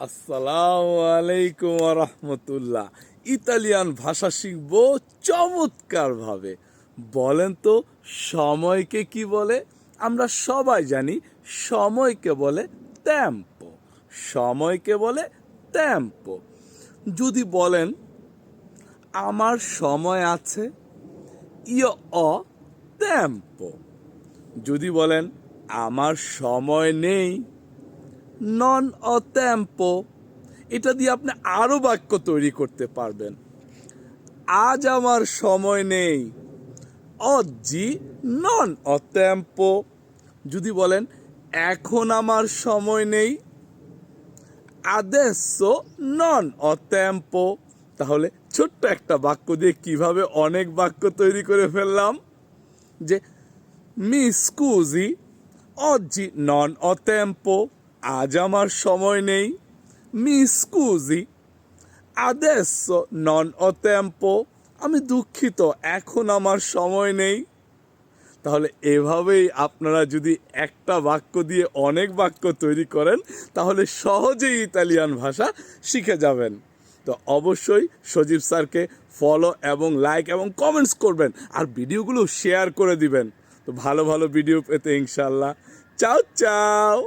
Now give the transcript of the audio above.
আসসালামু আলাইকুম রহমতুল্লাহ। ইতালিয়ান ভাষা শিখব চমৎকার ভাবে বলেন তো, সময়কে কি বলে? আমরা সবাই জানি সময়কে বলে ত্যাম্পো সময়কে বলে ত্যাম্পো যদি বলেন, আমার সময় আছে, ইয় অ ত্যাম্পো যদি বলেন, আমার সময় নেই নন অ টেম্পো এটা দিয়ে আপনি আরও বাক্য তৈরি করতে পারবেন। আজ আমার সময় নেই। অজি নন অ টেম্পো যদি বলেন, এখন আমার সময় নেই। আদেশো নন অ টেম্পো তাহলে ছোট্ট একটা বাক্য দিয়ে কীভাবে অনেক বাক্য তৈরি করে ফেললাম? যে মি স্কুজি oggi non ho আজ আমার সময় নেই। মি স্কুজি adesso নন tempo আমি দুঃখিত, এখন আমার সময় নেই। তাহলে এভাবেই আপনারা যদি একটা বাক্য দিয়ে অনেক বাক্য তৈরি করেন, তাহলে সহজেই ইতালিয়ান ভাষা শিখে যাবেন। তো অবশ্যই সজীব স্যারকে ফলো এবং লাইক এবং কমেন্টস করবেন, আর ভিডিওগুলো শেয়ার করে দিবেন। তো ভালো ভালো ভিডিও পেতে ইনশাল্লাহ চাও চাও!